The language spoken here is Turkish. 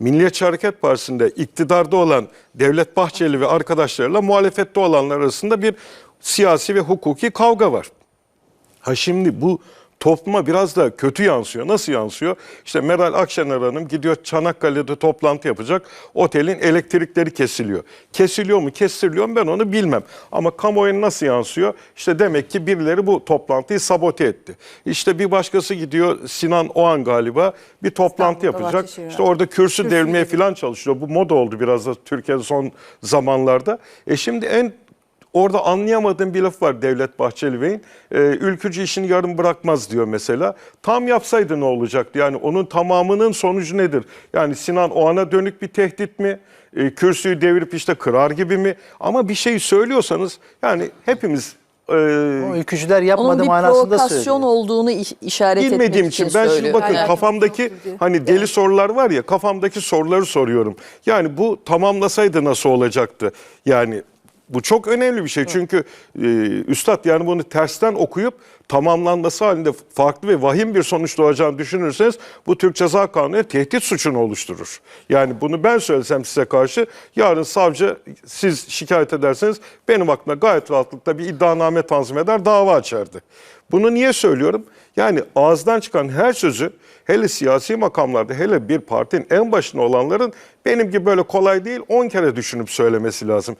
Milliyetçi Hareket Partisi'nde iktidarda olan Devlet Bahçeli ve arkadaşlarıyla muhalefette olanlar arasında bir siyasi ve hukuki kavga var. Ha şimdi bu topluma biraz da kötü yansıyor. Nasıl yansıyor? İşte Meral Akşener Hanım gidiyor Çanakkale'de toplantı yapacak. Otelin elektrikleri kesiliyor. Kesiliyor mu, kestiriliyor mu ben onu bilmem. Ama kamuoyuna nasıl yansıyor? İşte demek ki birileri bu toplantıyı sabote etti. İşte bir başkası gidiyor Sinan Oğan galiba bir toplantı İstanbul'da yapacak. İşte orada kürsü, Kürsü devrilmeye devri. falan çalışıyor. Bu moda oldu biraz da Türkiye'de son zamanlarda. E şimdi en Orada anlayamadığım bir laf var Devlet Bahçeli Bey'in. Ee, ülkücü işini yarım bırakmaz diyor mesela. Tam yapsaydı ne olacaktı? Yani onun tamamının sonucu nedir? Yani Sinan Oğan'a dönük bir tehdit mi? Ee, kürsüyü devirip işte kırar gibi mi? Ama bir şey söylüyorsanız yani hepimiz e, O ülkücüler yapmadı Onun bir manasında provokasyon söylüyor. olduğunu iş- işaret bilmediğim etmek için için ben şimdi söylüyor. bakın Yani- kafamdaki hani deli sorular var ya kafamdaki soruları soruyorum. Yani bu tamamlasaydı nasıl olacaktı? Yani bu çok önemli bir şey çünkü e, üstad yani bunu tersten okuyup tamamlanması halinde farklı ve vahim bir sonuç doğacağını düşünürseniz bu Türk Ceza Kanunu tehdit suçunu oluşturur. Yani bunu ben söylesem size karşı yarın savcı siz şikayet ederseniz benim aklıma gayet rahatlıkla bir iddianame tanzim eder dava açardı. Bunu niye söylüyorum? Yani ağızdan çıkan her sözü hele siyasi makamlarda hele bir partinin en başında olanların benim gibi böyle kolay değil 10 kere düşünüp söylemesi lazım.